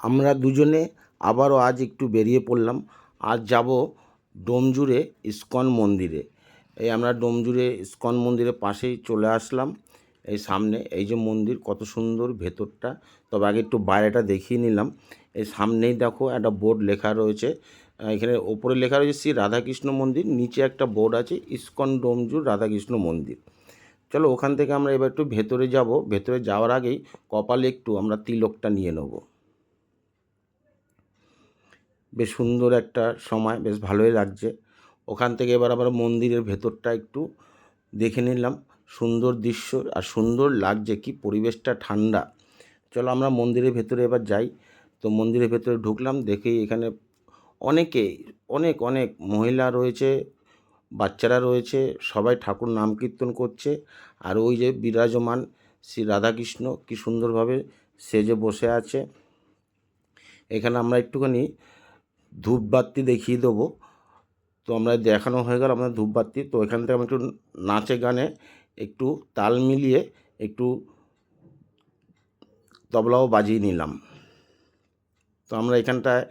আমরা দুজনে আবারও আজ একটু বেরিয়ে পড়লাম। আজ যাব ডোমজুড়ে ইস্কন মন্দিরে। এই আমরা ডোমজুড়ে ইস্কন মন্দিরের পাশেই চলে আসলাম। এই সামনে এই যে মন্দির কত সুন্দর ভেতরটা। তবে আগে একটু বাইরেটা দেখিয়ে নিলাম। এই সামনেই দেখো একটা বোর্ড লেখা রয়েছে। এখানে ওপরে লেখা রয়েছে শ্রী রাধাকৃষ্ণ মন্দির, নিচে একটা বোর্ড আছে ইস্কন ডোমজুর রাধাকৃষ্ণ মন্দির। চলো ওখান থেকে আমরা এবার একটু ভেতরে যাব। ভেতরে যাওয়ার আগেই কপালে একটু আমরা তিলকটা নিয়ে নেব। বেশ সুন্দর একটা সময়, বেশ ভালোই লাগছে। ওখান থেকে এবার আবার মন্দিরের ভেতরটা একটু দেখে নিলাম। সুন্দর দৃশ্য আর সুন্দর লাগছে কি, পরিবেশটা ঠান্ডা। চলো আমরা মন্দিরের ভেতরে এবার যাই। তো মন্দিরের ভেতরে ঢুকলাম, দেখেই এখানে অনেকে, অনেক অনেক মহিলা রয়েছে, বাচ্চারা রয়েছে, সবাই ঠাকুর নাম কীর্তন করছে। আর ওই যে বিরাজমান শ্রী রাধাকৃষ্ণ কি সুন্দরভাবে সেজে বসে আছে। এখানে আমরা একটুখানি ধূপবাতি দেখিয়ে দেবো। তো আমরা দেখানো হয়ে গেল আমাদের ধূপবাতি। তো এখান থেকে আমরা একটু নাচে গানে একটু তাল মিলিয়ে একটু তবলাও বাজিয়ে নিলাম। তো আমরা এখানটায়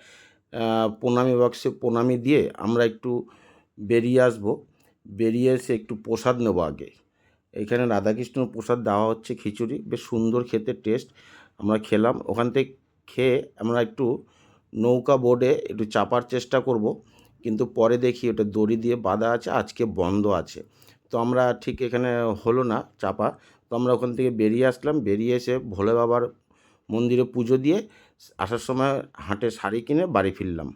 প্রণামী বক্সে প্রণামী দিয়ে আমরা একটু বেরিয়ে আসব। বেরিয়ে এসে একটু প্রসাদ নেব আগে। এখানে রাধাকৃষ্ণ প্রসাদ দেওয়া হচ্ছে খিচুড়ি। বেশ সুন্দর খেতে টেস্ট আমরা খেলাম। ওখান থেকে খেয়ে আমরা একটু নৌকা বোর্ডে একটু চাপার চেষ্টা করব, কিন্তু পরে দেখি ওটা দড়ি দিয়ে বাঁধা আছে, আজকে বন্ধ আছে। তো আমরা ঠিক এখানে হলো না চাপা, তো আমরা ওখান থেকে বেরিয়ে আসলাম, বেরিয়ে এসে ভোলে বাবার মন্দিরে পুজো দিয়ে আসার সময় হাঁটে শাড়ি কিনে বাড়ি ফিরলাম।